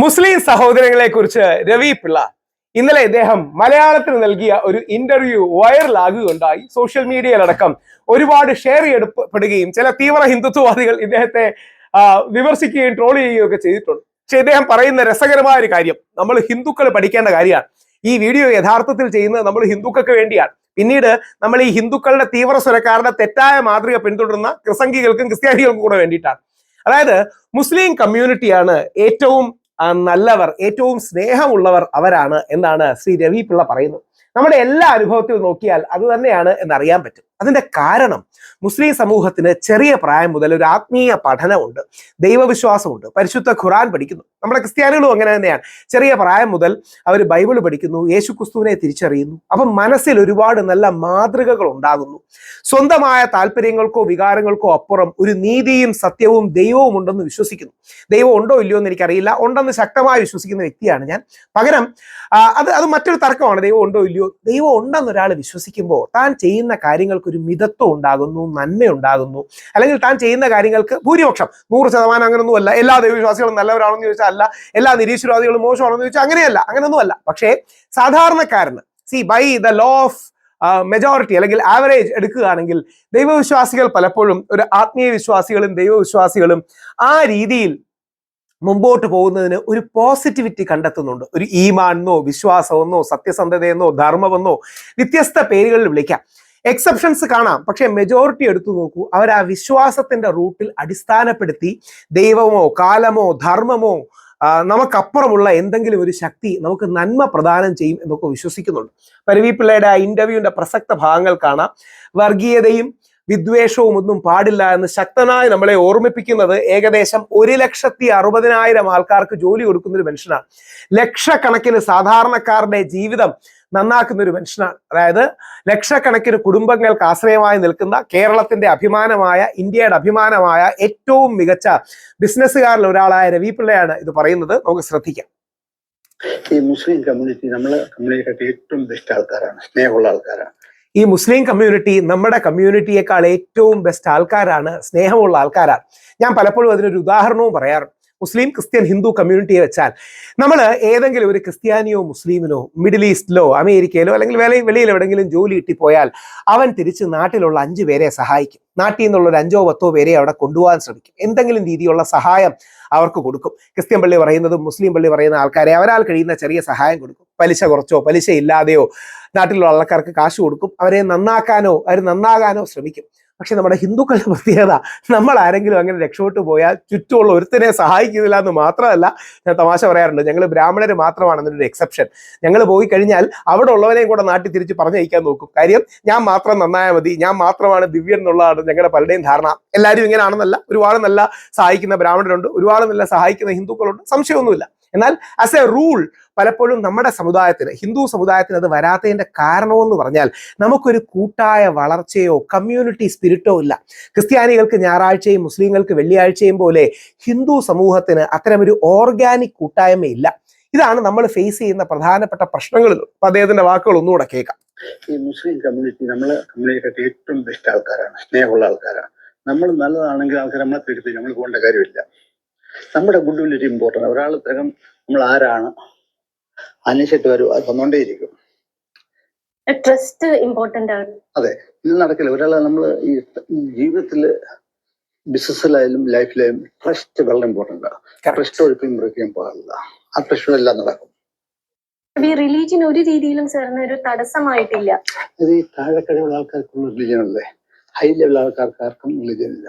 മുസ്ലിം സഹോദരങ്ങളെ കുറിച്ച് രവി പിള്ള. ഇന്നലെ ഇദ്ദേഹം മലയാളത്തിന് നൽകിയ ഒരു ഇന്റർവ്യൂ വൈറലാകുകയുണ്ടായി. സോഷ്യൽ മീഡിയയിലടക്കം ഒരുപാട് ഷെയർ ചെയ്യപ്പെടുകയും ചില തീവ്ര ഹിന്ദുത്വവാദികൾ ഇദ്ദേഹത്തെ വിമർശിക്കുകയും ട്രോൾ ചെയ്യുകയും ഒക്കെ ചെയ്തിട്ടുണ്ട്. പക്ഷെ ഇദ്ദേഹം പറയുന്ന രസകരമായ ഒരു കാര്യം. നമ്മൾ ഹിന്ദുക്കൾ പഠിക്കേണ്ട കാര്യമാണ്. ഈ വീഡിയോ യഥാർത്ഥത്തിൽ ചെയ്യുന്നത് നമ്മൾ ഹിന്ദുക്കൾക്ക് വേണ്ടിയാണ്. പിന്നീട് നമ്മൾ ഈ ഹിന്ദുക്കളുടെ തീവ്ര സ്വരക്കാരുടെ തെറ്റായ മാതൃക പിന്തുടരുന്ന ക്രിസംഗികൾക്കും ക്രിസ്ത്യാനികൾക്കും കൂടെ വേണ്ടിയിട്ടാണ്. അതായത് മുസ്ലിം കമ്മ്യൂണിറ്റിയാണ് ഏറ്റവും നല്ലവർ ഏറ്റവും സ്നേഹമുള്ളവർ അവരാണ് എന്നാണ് ശ്രീ രവി പിള്ള പറയുന്നത്. നമ്മുടെ എല്ലാ അനുഭവത്തിൽ നോക്കിയാൽ അത് തന്നെയാണ് എന്നറിയാൻ പറ്റും. അതിന്റെ കാരണം മുസ്ലിം സമൂഹത്തിന് ചെറിയ പ്രായം മുതൽ ഒരു ആത്മീയ പഠനമുണ്ട് ദൈവവിശ്വാസമുണ്ട് പരിശുദ്ധ ഖുറാൻ പഠിക്കുന്നു. നമ്മുടെ ക്രിസ്ത്യാനികളും അങ്ങനെ തന്നെയാണ്. ചെറിയ പ്രായം മുതൽ അവർ ബൈബിൾ പഠിക്കുന്നു യേശു ക്രിസ്തുവിനെ തിരിച്ചറിയുന്നു. അപ്പം മനസ്സിൽ ഒരുപാട് നല്ല മാതൃകകൾ ഉണ്ടാകുന്നു. സ്വന്തമായ താല്പര്യങ്ങൾക്കോ വികാരങ്ങൾക്കോ അപ്പുറം ഒരു നീതിയും സത്യവും ദൈവവും ഉണ്ടെന്ന് വിശ്വസിക്കുന്നു. ദൈവം ഉണ്ടോ ഇല്ലയോ എന്ന് എനിക്കറിയില്ല. ഉണ്ടെന്ന് ശക്തമായി വിശ്വസിക്കുന്ന വ്യക്തിയാണ് ഞാൻ. പകരം അത് അത് മറ്റൊരു തർക്കമാണ്. ദൈവം ഉണ്ടോ ഇല്ലയോ? ദൈവം ഉണ്ടെന്ന് ഒരാൾ വിശ്വസിക്കുമ്പോൾ താൻ ചെയ്യുന്ന കാര്യങ്ങൾക്ക് ഒരു മിതത്വം ഉണ്ടാകുന്നു നന്മ ഉണ്ടാകുന്നു അല്ലെങ്കിൽ താൻ ചെയ്യുന്ന കാര്യങ്ങൾക്ക് ഭൂരിപക്ഷം. നൂറ് ശതമാനം അങ്ങനൊന്നുമല്ല. എല്ലാ ദൈവവിശ്വാസികളും നല്ലവരാണെന്ന് ചോദിച്ചാൽ അല്ല. എല്ലാ നിരീശ്വരവാദികളും മോശമാണെന്ന് ചോദിച്ചാൽ അങ്ങനെയല്ല. അങ്ങനെയൊന്നും അല്ല പക്ഷേ സാധാരണക്കാരന് see by the law of majority അല്ലെങ്കിൽ ആവറേജ് എടുക്കുകയാണെങ്കിൽ ദൈവവിശ്വാസികൾ പലപ്പോഴും ഒരു ആത്മീയ വിശ്വാസികളും ദൈവവിശ്വാസികളും ആ രീതിയിൽ മുമ്പോട്ട് പോകുന്നതിന് ഒരു പോസിറ്റിവിറ്റി കണ്ടെത്തുന്നുണ്ട്. ഒരു ഈമാണെന്നോ വിശ്വാസമെന്നോ സത്യസന്ധതയെന്നോ ധർമ്മമെന്നോ വ്യത്യസ്ത പേരുകളിൽ വിളിക്കാം. എക്സെപ്ഷൻസ് കാണാം. പക്ഷെ മെജോറിറ്റി എടുത്തു നോക്കൂ. അവർ ആ വിശ്വാസത്തിന്റെ റൂട്ടിൽ അടിസ്ഥാനപ്പെടുത്തി ദൈവമോ കാലമോ ധർമ്മമോ നമുക്കപ്പുറമുള്ള എന്തെങ്കിലും ഒരു ശക്തി നമുക്ക് നന്മ പ്രദാനം ചെയ്യും എന്നൊക്കെ വിശ്വസിക്കുന്നുണ്ട്. പരവി പിള്ളയുടെ ആ ഇന്റർവ്യൂവിന്റെ പ്രസക്ത ഭാഗങ്ങൾ കാണാം. വർഗീയതയും വിദ്വേഷവും ഒന്നും പാടില്ല എന്ന് ശക്തനായി നമ്മളെ ഓർമ്മിപ്പിക്കുന്നത് ഏകദേശം ഒരു ലക്ഷത്തി അറുപതിനായിരം ആൾക്കാർക്ക് ജോലി കൊടുക്കുന്ന ഒരു മനുഷ്യനാണ്. ലക്ഷക്കണക്കിന് സാധാരണക്കാരുടെ ജീവിതം നന്നാക്കുന്ന ഒരു മനുഷ്യനാണ്. അതായത് ലക്ഷക്കണക്കിന് കുടുംബങ്ങൾക്ക് ആശ്രയമായി നിൽക്കുന്ന കേരളത്തിന്റെ അഭിമാനമായ ഇന്ത്യയുടെ അഭിമാനമായ ഏറ്റവും മികച്ച ബിസിനസ്സുകാരിൽ ഒരാളായ രവി പിള്ളയാണ് ഇത് പറയുന്നത്. നമുക്ക് ശ്രദ്ധിക്കാം. ഈ മുസ്ലിം കമ്മ്യൂണിറ്റി നമ്മളെ കമ്മ്യൂണിറ്റിയുടെ ഏറ്റവും ബെസ്റ്റ് ആൾക്കാരാണ് സ്നേഹമുള്ള ആൾക്കാരാണ്. ഈ മുസ്ലിം കമ്മ്യൂണിറ്റി നമ്മുടെ കമ്മ്യൂണിറ്റിയേക്കാൾ ഏറ്റവും ബെസ്റ്റ് ആൾക്കാരാണ് സ്നേഹമുള്ള ആൾക്കാരാണ്. ഞാൻ പലപ്പോഴും അതിനൊരു ഉദാഹരണവും പറയാറുണ്ട്. മുസ്ലിം ക്രിസ്ത്യൻ ഹിന്ദു കമ്മ്യൂണിറ്റിയെ വെച്ചാൽ നമ്മൾ ഏതെങ്കിലും ഒരു ക്രിസ്ത്യാനിയോ മുസ്ലിമിനോ മിഡിൽ ഈസ്റ്റിലോ അമേരിക്കയിലോ അല്ലെങ്കിൽ വെളി വെളിയിൽ എവിടെയെങ്കിലും ജോലി കിട്ടിപ്പോയാൽ അവൻ തിരിച്ച് നാട്ടിലുള്ള അഞ്ചു പേരെ സഹായിക്കും. നാട്ടിൽ നിന്നുള്ള ഒരു അഞ്ചോ പത്തോ പേരെ അവിടെ കൊണ്ടുപോകാൻ ശ്രമിക്കും. എന്തെങ്കിലും രീതിയിലുള്ള സഹായം അവർക്ക് കൊടുക്കും. ക്രിസ്ത്യൻ പള്ളി പറയുന്നതും മുസ്ലിം പള്ളി പറയുന്ന ആൾക്കാരെ അവരാൽ കഴിയുന്ന ചെറിയ സഹായം കൊടുക്കും. പലിശ കുറച്ചോ പലിശ ഇല്ലാതെയോ നാട്ടിലുള്ള ആൾക്കാർക്ക് കാശ് കൊടുക്കും. അവരെ നന്നാക്കാനോ അവർ നന്നാകാനോ ശ്രമിക്കും. പക്ഷെ നമ്മുടെ ഹിന്ദുക്കളുടെ പ്രത്യേകത നമ്മൾ ആരെങ്കിലും അങ്ങനെ രക്ഷപ്പെട്ടു പോയാൽ ചുറ്റുമുള്ള ഒരുത്തനെ സഹായിക്കുന്നില്ല എന്ന് മാത്രമല്ല ഞാൻ തമാശ പറയാറുണ്ട്. ഞങ്ങൾ ബ്രാഹ്മണർ മാത്രമാണ് അതിനൊരു എക്സെപ്ഷൻ ഞങ്ങൾ പോയി കഴിഞ്ഞാൽ അവിടെ ഉള്ളവനെയും കൂടെ നാട്ടിൽ തിരിച്ച് പറഞ്ഞയക്കാൻ നോക്കും. കാര്യം ഞാൻ മാത്രം നന്നായാൽ മതി ഞാൻ മാത്രമാണ് ദിവ്യൻ എന്നുള്ളതാണ് ഞങ്ങളുടെ പലരുടെയും ധാരണ. എല്ലാവരും ഇങ്ങനെയാണെന്നല്ല ഒരുപാട് നല്ല സഹായിക്കുന്ന ബ്രാഹ്മണരുണ്ട് ഒരുപാട് നല്ല സഹായിക്കുന്ന ഹിന്ദുക്കളുണ്ട് സംശയമൊന്നുമില്ല. എന്നാൽ ആസ് എ റൂൾ പലപ്പോഴും നമ്മുടെ സമുദായത്തിന് ഹിന്ദു സമുദായത്തിന് അത് വരാത്തതിന്റെ കാരണമെന്ന് പറഞ്ഞാൽ നമുക്കൊരു കൂട്ടായ വളർച്ചയോ കമ്മ്യൂണിറ്റി സ്പിരിറ്റോ ഇല്ല. ക്രിസ്ത്യാനികൾക്ക് ഞായറാഴ്ചയും മുസ്ലിങ്ങൾക്ക് വെള്ളിയാഴ്ചയും പോലെ ഹിന്ദു സമൂഹത്തിന് അത്തരമൊരു ഓർഗാനിക് കൂട്ടായ്മയില്ല ഇതാണ് നമ്മൾ ഫേസ് ചെയ്യുന്ന പ്രധാനപ്പെട്ട പ്രശ്നങ്ങളിൽ അദ്ദേഹത്തിന്റെ വാക്കുകൾ ഒന്നുകൂടെ കേൾക്കാം. ഈ മുസ്ലിം കമ്മ്യൂണിറ്റി നമ്മളെ കമ്മ്യൂണിറ്റി ഏറ്റവും ബെസ്റ്റ് ആൾക്കാരാണ് സ്നേഹമുള്ള ആൾക്കാരാണ്. നമ്മൾ നല്ലതാണെങ്കിൽ ആൾക്കാർ നമ്മളെ തിരുത്തി നമ്മൾ പോകേണ്ട കാര്യമില്ല. നമ്മുടെ ഗുഡ് വിൽ ഒരു ഇമ്പോർട്ടന്റ് ഒരാൾ തരം നമ്മൾ ആരാണ്? അന്വേഷിച്ചിട്ട് വരും. അത് വന്നുകൊണ്ടേയിരിക്കും ട്രസ്റ്റ് ഇമ്പോർട്ടന്റ് ആണ്. ഇത് നടക്കില്ല. ഒരാളെ നമ്മൾ ഈ ജീവിതത്തിൽ ബിസിനസ്സിലായാലും ലൈഫിലായാലും ട്രസ്റ്റ് വളരെ ഇമ്പോർട്ടന്റ് ആണ്. ട്രസ്റ്റ് ഒഴിപ്പിക്കും മുറിക്കുകയും പാടില്ല. ആ ട്രസ്റ്റ് എല്ലാം നടക്കും. ഈ റിലീജിയൻ ഒരു രീതിയിലും ചേർന്ന ഒരു തടസ്സമായിട്ടില്ല. ഇത് ഈ താഴെക്കഴിവുള്ള ആൾക്കാർക്കുള്ള റിലീജിയൻ അല്ലേ? ഹൈ ലെവൽ ആൾക്കാർക്ക് ആർക്കും റിലീജിയൻ ഇല്ല.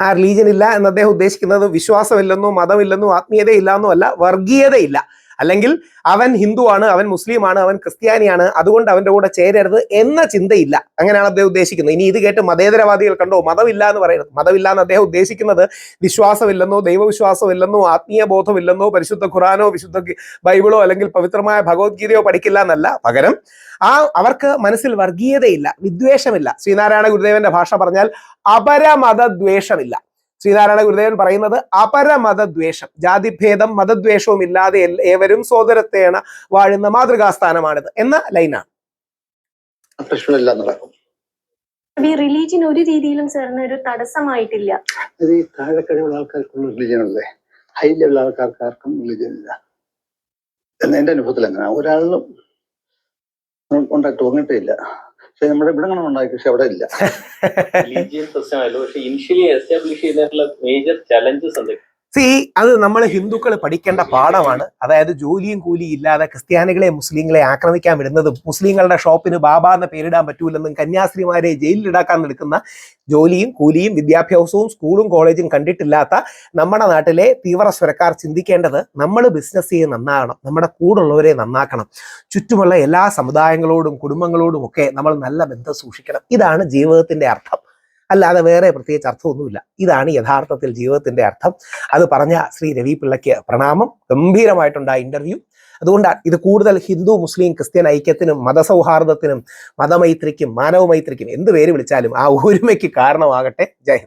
ആ റിലീജിയൻ ഇല്ല എന്ന് അദ്ദേഹം ഉദ്ദേശിക്കുന്നത് വിശ്വാസമില്ലെന്നോ മതമില്ലെന്നോ ആത്മീയതയില്ല എന്നോ അല്ല വർഗീയതയില്ല. അല്ലെങ്കിൽ അവൻ ഹിന്ദുവാണ് അവൻ മുസ്ലിമാണ് അവൻ ക്രിസ്ത്യാനിയാണ് അതുകൊണ്ട് അവന്റെ കൂടെ ചേരരുത് എന്ന ചിന്തയില്ല. അങ്ങനെയാണ് അദ്ദേഹം ഉദ്ദേശിക്കുന്നത്. ഇനി ഇത് കേട്ട് മതേതരവാദികൾ കണ്ടോ മതമില്ല എന്ന് പറയുന്നത്. മതമില്ല എന്ന് അദ്ദേഹം ഉദ്ദേശിക്കുന്നത് വിശ്വാസമില്ലെന്നോ ദൈവവിശ്വാസമില്ലെന്നോ ആത്മീയ ബോധമില്ലെന്നോ പരിശുദ്ധ ഖുറാനോ വിശുദ്ധ ബൈബിളോ അല്ലെങ്കിൽ പവിത്രമായ ഭഗവത്ഗീതയോ പഠിക്കില്ല എന്നല്ല. പകരം ആ അവർക്ക് മനസ്സിൽ വർഗീയതയില്ല വിദ്വേഷമില്ല. ശ്രീനാരായണ ഗുരുദേവന്റെ ഭാഷ പറഞ്ഞാൽ അപരമതദ്വേഷമില്ല. ശ്രീനാരായണ ഗുരുദേവൻ പറയുന്നത് അപരമതദ്വേഷം ജാതിഭേദം മതദ്വേഷവും ഇല്ലാതെ ഏവരും സോദരത്തേണ വാഴുന്ന മാതൃകാസ്ഥാനമാണിത് എന്ന ലൈനാണ് എല്ലാം നടക്കും. ഈ റിലീജിയൻ ഒരു രീതിയിലും സാറിന് ഒരു തടസ്സമായിട്ടില്ല. ഇത് ഈ താഴെക്കടയുള്ള ആൾക്കാർക്കുള്ള റിലീജിയൻ അല്ലേ ഹൈ ലെവൽ ആൾക്കാർക്ക് ആർക്കും റിലീജിയൻ ഇല്ല. എന്ന് എന്റെ അനുഭവത്തിൽ അങ്ങനെ. ഒരാളിലും കോണ്ടാക്ട് തോന്നിയിട്ടേ ഇല്ല. പക്ഷെ നമ്മുടെ ഇവിടെ അങ്ങനെ ഉണ്ടായി പക്ഷെ അവിടെ ഇല്ല. റിലീജിയൻ പക്ഷെ ഇനിഷ്യലി എസ്റ്റാബ്ലിഷ് ചെയ്തിട്ടുള്ള മേജർ ചലഞ്ചസ് ഉണ്ട് സി അത് നമ്മൾ ഹിന്ദുക്കൾ പഠിക്കേണ്ട പാഠമാണ്. അതായത് ജോലിയും കൂലിയും ഇല്ലാതെ ക്രിസ്ത്യാനികളെ മുസ്ലിങ്ങളെ ആക്രമിക്കാൻ വിടുന്നതും മുസ്ലിങ്ങളുടെ ഷോപ്പിന് ബാബ എന്ന പേരിടാൻ പറ്റൂലെന്നും കന്യാസ്ത്രീമാരെ ജയിലിലിടാക്കാൻ നിൽക്കുന്ന ജോലിയും കൂലിയും വിദ്യാഭ്യാസവും സ്കൂളും കോളേജും കണ്ടിട്ടില്ലാത്ത നമ്മുടെ നാട്ടിലെ തീവ്ര സ്വരക്കാർ ചിന്തിക്കേണ്ടത് നമ്മൾ ബിസിനസ് ചെയ്ത് നന്നാകണം നമ്മുടെ കൂടുള്ളവരെ നന്നാക്കണം. ചുറ്റുമുള്ള എല്ലാ സമുദായങ്ങളോടും കുടുംബങ്ങളോടും ഒക്കെ നമ്മൾ നല്ല ബന്ധം സൂക്ഷിക്കണം. ഇതാണ് ജീവിതത്തിന്റെ അർത്ഥം. അല്ലാതെ വേറെ പ്രത്യേകിച്ച് അർത്ഥമൊന്നുമില്ല. ഇതാണ് യഥാർത്ഥത്തിൽ ജീവിതത്തിന്റെ അർത്ഥം. അത് പറഞ്ഞ ശ്രീ രവി പിള്ളയ്ക്ക് പ്രണാമം. ഗംഭീരമായിട്ടുണ്ടായ ഇന്റർവ്യൂ അതുകൊണ്ടാണ് ഇത് കൂടുതൽ ഹിന്ദു മുസ്ലിം ക്രിസ്ത്യൻ ഐക്യത്തിനും മതസൗഹാർദ്ദത്തിനും മതമൈത്രിക്കും മാനവമൈത്രിക്കും എന്ത് പേര് വിളിച്ചാലും ആ ഒരുമയ്ക്ക് കാരണമാകട്ടെ. ജയ്